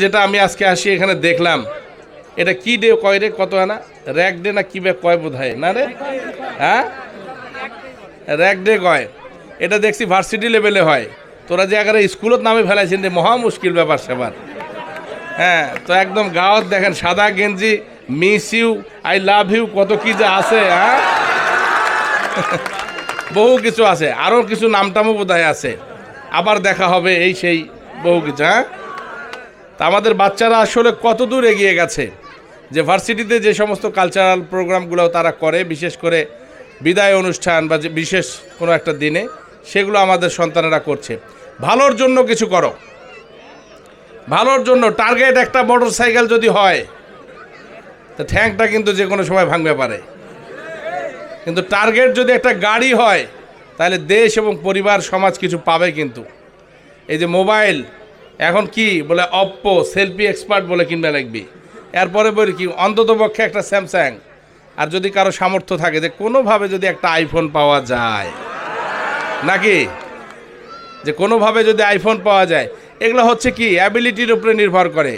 যেটা আমি আজকে আসি এখানে দেখলাম, এটা কি ডে কয় রে, কত আনা? র্যাক ডে না কি বে কয় বোধ হয় না রে? হ্যাঁ? র্যাক ডে কয়। এটা দেখছি ভার্সিটি লেভেলে হয়। তোরা যে এগারে স্কুলত নামে ফেলাইছেন যে মহা মুশকিল ব্যাপার সেবার। হ্যাঁ তো একদম গাঁৱত দেখেন, সাদা গেঞ্জি miss you I love you কত কি যে আছে হ্যাঁ? বহু কিছু আছে। আরও কিছু নামটামও বোধ আছে। আবার দেখা হবে এই সেই বহু কিছু হ্যাঁ? তা আমাদের বাচ্চারা আসলে কত দূর এগিয়ে গেছে? যে ভার্সিটিতে যে সমস্ত কালচারাল প্রোগ্রামগুলো তারা করে, বিশেষ করে বিদায় অনুষ্ঠান বা যে বিশেষ কোনো একটা দিনে, সেগুলো আমাদের সন্তানেরা করছে। ভালোর জন্য কিছু করো। ভালোর জন্য টার্গেট একটা মোটর সাইকেল যদি হয়, তা ঠ্যাংটা কিন্তু যে কোনো সময় ভাঙবে পারে। কিন্তু টার্গেট যদি একটা গাড়ি হয়, তাহলে দেশ এবং পরিবার, সমাজ কিছু পাবে কিন্তু। এই যে মোবাইল এখন কি বলে অপ্পো সেলফি এক্সপার্ট বলে কিনবে লাগবি এরপরে বলি কি, অন্তত পক্ষে একটা স্যামসাং আর যদি কারও সামর্থ্য থাকে যে কোনোভাবে যদি একটা আইফোন পাওয়া যায়, নাকি? যে কোনোভাবে যদি আইফোন পাওয়া যায়, এগুলো হচ্ছে কি অ্যাবিলিটির উপরে নির্ভর করে।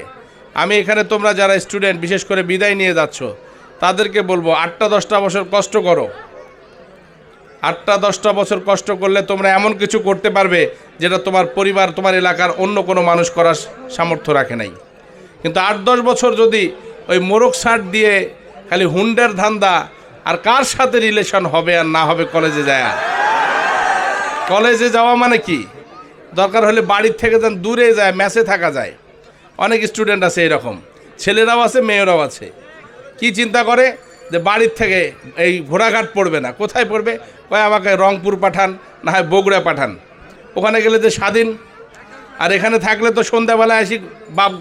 আমি এখানে তোমরা যারা স্টুডেন্ট বিশেষ করে বিদায় নিয়ে যাচ্ছ, তাদেরকে বলব, আটটা দশটা বছর কষ্ট করো। আটটা, দশটা বছর কষ্ট করলে তোমরা এমন কিছু করতে পারবে যেটা তোমার পরিবার, তোমার এলাকার অন্য কোনো মানুষ করার সামর্থ্য রাখে নাই। কিন্তু আট, দশ বছর যদি ওই মোরগ শার্ট দিয়ে খালি হুন্ডের ধান্দা আর কার সাথে রিলেশন হবে আর না হবে, কলেজে যায়? কলেজে যাওয়া মানে কি? দরকার হলে বাড়ির থেকে যেন দূরে যায়, ম্যাচে থাকা যায়। অনেক স্টুডেন্ট আছে এরকম। ছেলেরাও আছে, মেয়েরাও আছে। কি চিন্তা করে? যে বাড়ির থেকে এই ঘোড়াঘাট পড়বে না। কোথায় পড়বে? কয়, আমাকে রংপুর পাঠান, না হয় বগুড়া পাঠান। ওখানে গেলে যে স্বাধীন। আর এখানে থাকলে তো সন্ধ্যাবেলায় আসি, বাপ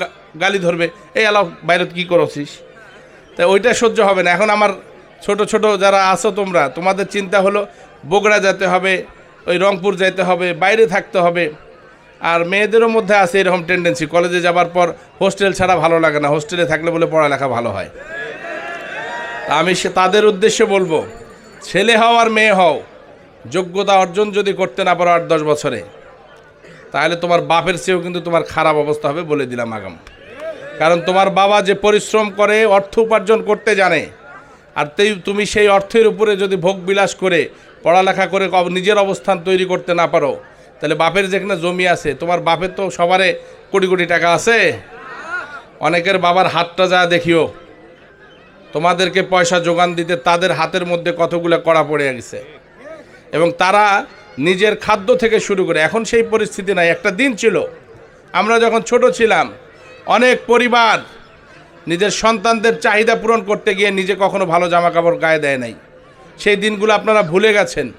গালি ধরবে। এই আলাও, বাইরে কী করছিস? তাই ওইটা সহ্য হবে না। এখন আমার ছোট ছোট যারা আছো তোমরা, তোমাদের চিন্তা হলো বগুড়া যেতে হবে, ওই রংপুর যেতে হবে, বাইরে থাকতে হবে। আর মেয়েদেরও মধ্যে আছে এরকম টেন্ডেন্সি কলেজে যাবার পর হোস্টেল ছাড়া ভালো লাগে না। হোস্টেলে থাকলে বলে পড়ালেখা ভালো হয়। তা আমি সে তাদের উদ্দেশ্যে বলব, ছেলে হও আর মেয়ে হও, যোগ্যতা অর্জন যদি করতে না পারো আট, দশ বছরে, তাহলে তোমার বাপের চেয়েও কিন্তু তোমার খারাপ অবস্থা হবে বলে দিলাম আগাম। কারণ তোমার বাবা যে পরিশ্রম করে, অর্থ উপার্জন করতে জানে, আর তেই তুমি সেই অর্থের উপরে যদি ভোগ বিলাস করে, পড়ালেখা করে নিজের অবস্থান তৈরি করতে না পারো, তাহলে বাপের যেখানে জমি আছে, তোমার বাপের তো সবারে কোটি কোটি টাকা আছে। অনেকের বাবার হাতটা যা দেখিও তোমাদেরকে পয়সা যোগান দিতে তাদের হাতের মধ্যে কতগুলো কড়া পড়ে গেছে। এবং তারা নিজের খাদ্য থেকে শুরু করে, এখন সেই পরিস্থিতি নাই। একটা দিন ছিল, আমরা যখন ছোট ছিলাম, অনেক পরিবার নিজের সন্তানদের চাহিদা পূরণ করতে গিয়ে নিজে কখনো ভালো জামা কাপড় গায়ে দেয় নাই। সেই দিনগুলো আপনারা ভুলে গেছেন।